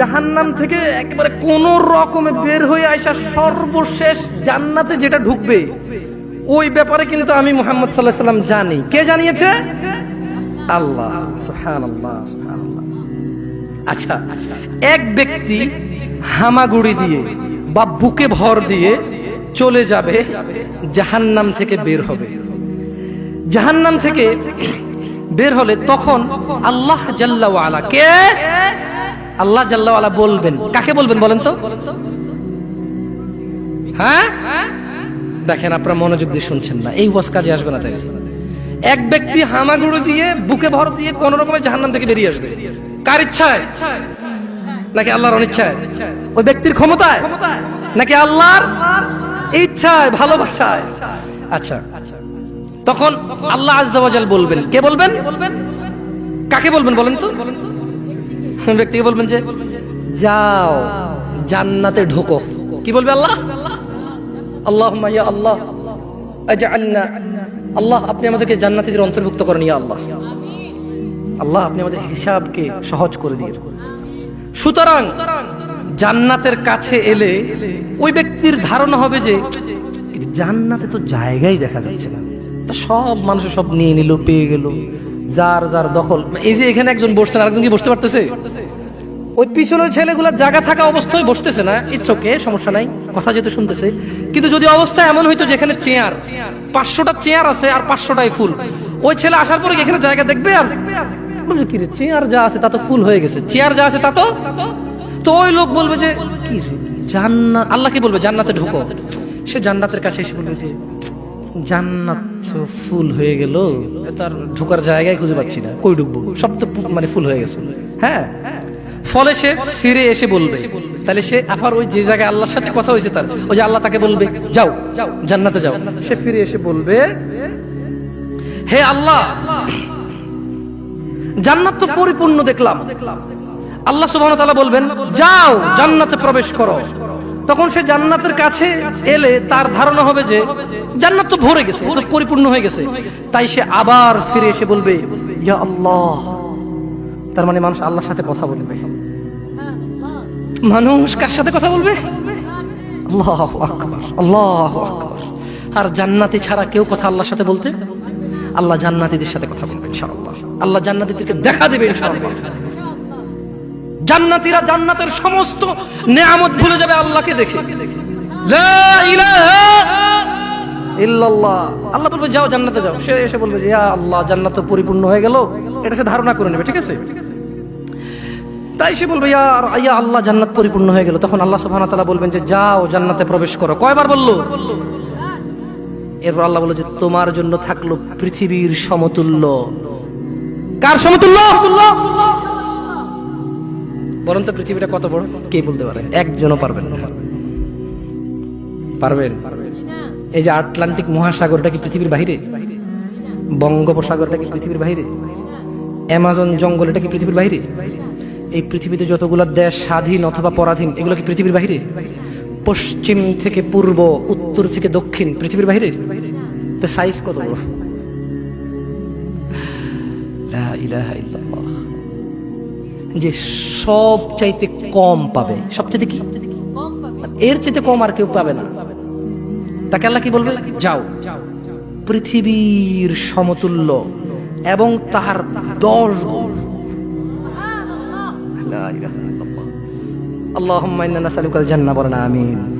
জাহান্নাম থেকে একেবারে কোন রকমে বের হয়ে আসা সর্বশেষ জান্নাতে যেটা ঢুকবে, ওই ব্যাপারে কিন্তু আমি মোহাম্মদ সাল্লাহ সাল্লাম জানি। কে জানিয়েছে? আল্লাহ আচ্ছা এক ব্যক্তি হামাগুড়ি দিয়ে বা বুকে ভর দিয়ে চলে যাবে, জাহান্নাম থেকে বের হবে। জাহান্নাম থেকে বের হলে তখন আল্লাহ জাল্লাওয়ালা কে? আল্লাহ জাল্লাওয়ালা বলবেন। কাকে বলবেন বলেন তো? হ্যাঁ? দেখেন, আপনারা মনোযোগ দিয়ে শুনছেন না। এই বস কাজে আসবে না তাই। এক ব্যক্তি হামাগুড়ি দিয়ে, বুকে ভর দিয়ে কোন রকমের জাহান্নাম থেকে বেরিয়ে আসবে। কার ইচ্ছায়? নাকি আল্লাহর অনিচ্ছায়? ওই ব্যক্তির ক্ষমতায়? নাকি আল্লাহর ইচ্ছায়, ভালোবাসায়? আচ্ছা। তখন আল্লাহ আজ্জাওয়াজাল বলবেন। কে বলবেন? কাকে বলবেন বলেন তো বলেন তো? ব্যক্তিকে বলবেন যে, যাও, জান্নাতে ঢোকো। কি বলবে আল্লাহ? আল্লাহ ইয়া আল্লাহ, আজআলনা, আল্লাহ, আপনি আমাদেরকে জান্নাতীদের অন্তর্ভুক্ত করেন ইয়া আল্লাহ। আল্লাহ, আপনি আমাদের হিসাবকে সহজ করে দিয়ে সুতরাং, জান্নাতের কাছে এলে ওই ব্যক্তির ধারণা হবে যে, জান্নাতে তো জায়গাই দেখা যাচ্ছে না। সব মানুষ সব নিয়ে নিল, পেয়ে গেল। যার যার দখল। এই যে এখানে একজন বসছেন আরেকজন কি বসতে পারতেছে? ওই পিছনের ছেলেগুলা জায়গা থাকা অবস্থায় বসতেছে না? ইচ্ছকে সমস্যা নাই। কথা যেহেতু শুনতেছে। কিন্তু যদি অবস্থা এমন হইতো যেখানে চেয়ার পাঁচশোটা চেয়ার আছে আর পাঁচশোটাই ফুল। ওই ছেলে আসার পরে এখানে জায়গা দেখবে আর? কি রে চেয়ার যা আছে তা তো ফুল হয়ে গেছে। চেয়ার যা আছে তা তো? তো ওই লোক বলবে যে কি জান্নাত আল্লাহ কি বলবে? জান্নাতে ঢুকো। সে জান্নাতের কাছে এসে বলবে যে জান্নাত ফুল হয়ে গেল। তার ঢোকার জায়গায় খুঁজে পাচ্ছি না। কই ঢুকবো? সব তো মানে ফুল হয়ে গেছে। হ্যাঁ? ফলে সে ফিরে এসে বলবে, তাহলে সে আবার ওই যে জায়গায় আল্লাহর সাথে কথা হয়েছে তার, ওই যে আল্লাহ তাকে বলবে, যাও, জান্নাতে যাও। সে ফিরে এসে বলবে, হে আল্লাহ, জান্নাত তো পরিপূর্ণ দেখলাম। আল্লাহ সুবহানাহু ওয়া বলবেন, যাও, জান্নাতে প্রবেশ করো। তখন সে জান্নাতের কাছে এলে তার ধারণা হবে যে জান্নাত তো ভরে গেছে পরিপূর্ণ হয়ে গেছে। তাই সে আবার ফিরে এসে বলবে তার মানে মানুষ আল্লাহর সাথে কথা বলবে। মানুষ কার সাথে কথা বলবে? আর জান্নাতি ছাড়া কেউ কথা আল্লাহর সাথে বলতে, আল্লাহ জান্নাতীদের সাথে কথা বলবে আল্লাহ জান্নাতীদেরকে দেখা দেবে ইনশাআল্লাহ। জান্নাতীরা জান্নাতের সমস্ত নেয়ামত ভুলে যাবে আল্লাহকে দেখে। আল্লাহ বলবে, যাও জান্নাতে যাও। সে এসে বলবে যে আল্লাহ, জান্নাত তো পরিপূর্ণ হয়ে গেল। এটা সে ধারণা করে নেবে, ঠিক আছে? তাই সে বলবে, ইয়া ইয়া আল্লাহ, জান্নাত পরিপূর্ণ হয়ে গেল। তখন আল্লাহ সুবহানাহু ওয়া বলবেন যে, যাও জান্নাতে প্রবেশ করো। কয়বার বলল? এরপর আল্লাহ বলল যে, তোমার জন্য থাকল পৃথিবীর সমতুল্য। কার সমতুল্য? বলেন তো পৃথিবীটা কত বড়? কে বলতে পারে? একজনও পারবেন না। পারবেন? এই যে আটলান্টিক মহাসাগরটা কি পৃথিবীর বাইরে বঙ্গোপসাগরটা কি পৃথিবীর বাইরে অ্যামাজন জঙ্গল এটা কি পৃথিবীর বাইরে এই পৃথিবীতে যতগুলো দেশ স্বাধীন অথবা পরাধীন, এগুলো কি পৃথিবীর বাইরে পশ্চিম থেকে পূর্ব, উত্তর থেকে দক্ষিণ, পৃথিবীর বাইরে তো সাইজ কত বড়। যে সব চাইতে কম পাবে। সব চাইতে কি? এর চাইতে কম আর কেউ পাবে না। তাকে আল্লাহ কি বলবে? যাও। পৃথিবীর সমতুল্য এবং তার দশ আল্লাহ নাসআলুকাল জান্নাহ বলেন, আমিন।